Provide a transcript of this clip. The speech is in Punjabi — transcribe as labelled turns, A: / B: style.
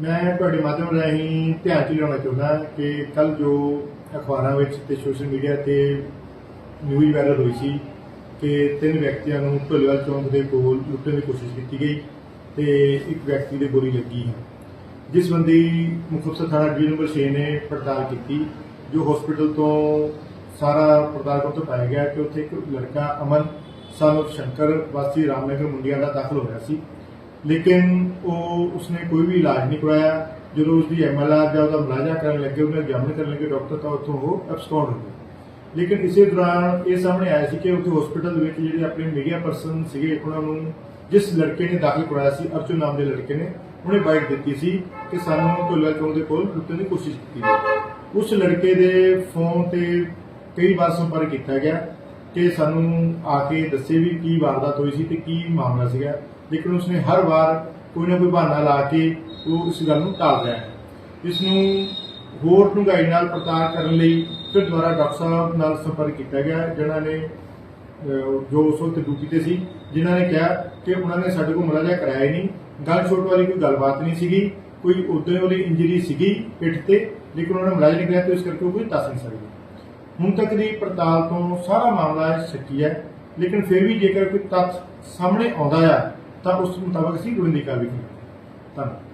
A: ਮੈਂ ਤੁਹਾਡੇ ਮਾਧਿਅਮ ਰਾਹੀਂ ਧਿਆਨ ਚ ਲਿਆਉਣਾ ਚਾਹੁੰਦਾ ਕਿ ਕੱਲ ਜੋ ਅਖਬਾਰਾਂ ਵਿੱਚ ਤੇ ਸੋਸ਼ਲ ਮੀਡੀਆ ਤੇ ਨਿਊਜ਼ ਵਾਇਰਲ ਹੋਈ ਸੀ ਕਿ ਤਿੰਨ ਵਿਅਕਤੀਆਂ ਨੂੰ ਢੋਲੇਵਾਲ ਚੌਂਕ ਦੇ ਕੋਲ ਲੁੱਟਣ ਦੀ ਕੋਸ਼ਿਸ਼ ਕੀਤੀ ਗਈ ਤੇ ਇੱਕ ਵਿਅਕਤੀ ਦੇ ਗੋਲੀ ਲੱਗੀ ਹੈ। ਜਿਸ ਸੰਬੰਧੀ ਮੁੱਖ ਥਾਣਾ ਡੀ ਨੰਬਰ 6 ਨੇ ਪੜਤਾਲ ਕੀਤੀ, ਜੋ ਹਸਪੀਟਲ ਤੋਂ ਸਾਰਾ ਪੜਤਾਲ ਕਰਨ ਤੋਂ ਪਾਇਆ ਗਿਆ ਕਿ ਉੱਥੇ ਇੱਕ ਲੜਕਾ ਅਮਨ ਸਾਨੂੰ ਸ਼ੰਕਰ ਵਾਸੀ ਰਾਮਨਗਰ ਮੁੰਡਿਆ ਦਾ ਦਾਖਲ ਹੋਇਆ ਸੀ। ਲੇਕਿਨ ਉਹ ਉਸਨੇ ਕੋਈ ਵੀ ਇਲਾਜ ਨਹੀਂ ਕਰਵਾਇਆ। ਜਦੋਂ ਉਸਦੀ ਐਮਐਲਆਰ ਜਾਂ ਉਹਦਾ ਮੁਲਾਜ਼ਾ ਕਰਨ ਲੱਗੇ, ਉਹਨੇ ਐਗਜ਼ਾਮਿਨ ਕਰਨ ਲੱਗੇ, ਡਾਕਟਰ ਤਾਂ ਉੱਥੋਂ ਉਹ ਐਬਸਕੌਂਡ ਹੋ ਗਿਆ ਲੇਕਿਨ ਇਸੇ ਦੌਰਾਨ ਇਹ ਸਾਹਮਣੇ ਆਇਆ ਸੀ ਕਿ ਉੱਥੇ ਹਸਪੀਟਲ ਦੇ ਵਿੱਚ ਜਿਹੜੇ ਆਪਣੇ ਮੀਡੀਆ ਪਰਸਨ ਸੀਗੇ, ਉਹਨਾਂ ਨੂੰ ਜਿਸ ਲੜਕੇ ਨੇ ਦਾਖਲ ਕਰਵਾਇਆ ਸੀ, ਅਰਜੁਨ ਨਾਮ ਦੇ ਲੜਕੇ ਨੇ, ਉਹਨੇ ਬਾਈਟ ਦਿੱਤੀ ਸੀ ਕਿ ਸਾਨੂੰ ਢੋਲਾ ਚੌਂਕ ਦੇ ਕੋਲ ਲੁੱਟਣ ਦੀ ਕੋਸ਼ਿਸ਼ ਕੀਤੀ ਗਈ। ਉਸ ਲੜਕੇ ਦੇ ਫੋਨ ਤੇ ਕਈ ਵਾਰ ਸੰਪਰਕ ਕੀਤਾ ਗਿਆ। ਕਿ ਸਾਨੂੰ ਆ ਕੇ ਦੱਸੇ ਵੀ ਕੀ ਵਾਰਦਾਤ ਹੋਈ ਸੀ ਤੇ ਕੀ ਮਾਮਲਾ ਸੀਗਾ। ਲੇਕਿਨ ਉਸਨੇ ਹਰ ਵਾਰ ਕੋਈ ਨਾ ਕੋਈ ਬਹਾਨਾ ਲਾ ਕੇ ਉਹ ਇਸ ਗੱਲ ਨੂੰ ਟਾਲ ਰਿਹਾ ਹੈ। ਇਸ ਨੂੰ ਹੋਰ ਡੂੰਘਾਈ ਨਾਲ ਪ੍ਰਤਾਰ ਕਰਨ ਲਈ ਫਿਰ ਦੁਬਾਰਾ ਡਾਕਟਰ ਸਾਹਿਬ ਨਾਲ ਸੰਪਰਕ ਕੀਤਾ ਗਿਆ, ਜਿਨ੍ਹਾਂ ਨੇ ਜੋ ਉਸ ਵਕਤ ਡਿਊਟੀ ਤੇ ਸੀ, ਜਿਨ੍ਹਾਂ ਨੇ ਕਿਹਾ ਕਿ ਉਹਨਾਂ ਨੇ ਸਾਡੇ ਕੋਲ ਮੁਲਾਜ਼ਾ ਕਰਾਇਆ ਹੀ ਨਹੀਂ। ਗੱਲ ਛੋਟ ਵਾਲੀ ਕੋਈ ਗੱਲਬਾਤ ਨਹੀਂ ਸੀਗੀ, ਕੋਈ ਉਦੋਂ ਵਾਲੀ ਇੰਜਰੀ ਸੀਗੀ ਪਿੱਠ ਤੇ, ਲੇਕਿਨ ਉਹਨਾਂ ਨੇ ਮੁਲਾਜ਼ਾ ਨਹੀਂ ਕਰਾਇਆ ਤੇ ਇਸ ਕਰਕੇ ਉਹ ਕੋਈ ਦੱਸ ਨਹੀਂ ਸਕਦੇ। ਹੁਣ ਤੱਕ ਦੀ ਪੜਤਾਲ ਤੋਂ ਸਾਰਾ ਮਾਮਲਾ ਸ਼ੱਕੀ ਹੈ, ਲੇਕਿਨ ਫਿਰ ਵੀ ਜੇਕਰ ਕੋਈ ਤੱਥ ਸਾਹਮਣੇ ਆਉਂਦਾ ਆ, ਤਾਂ ਉਸ ਮੁਤਾਬਕ ਅਸੀਂ ਲੋੜੀਂਦੀ ਕਾਰਵਾਈ ਕਰਾਂਗੇ ਧੰਨਵਾਦ।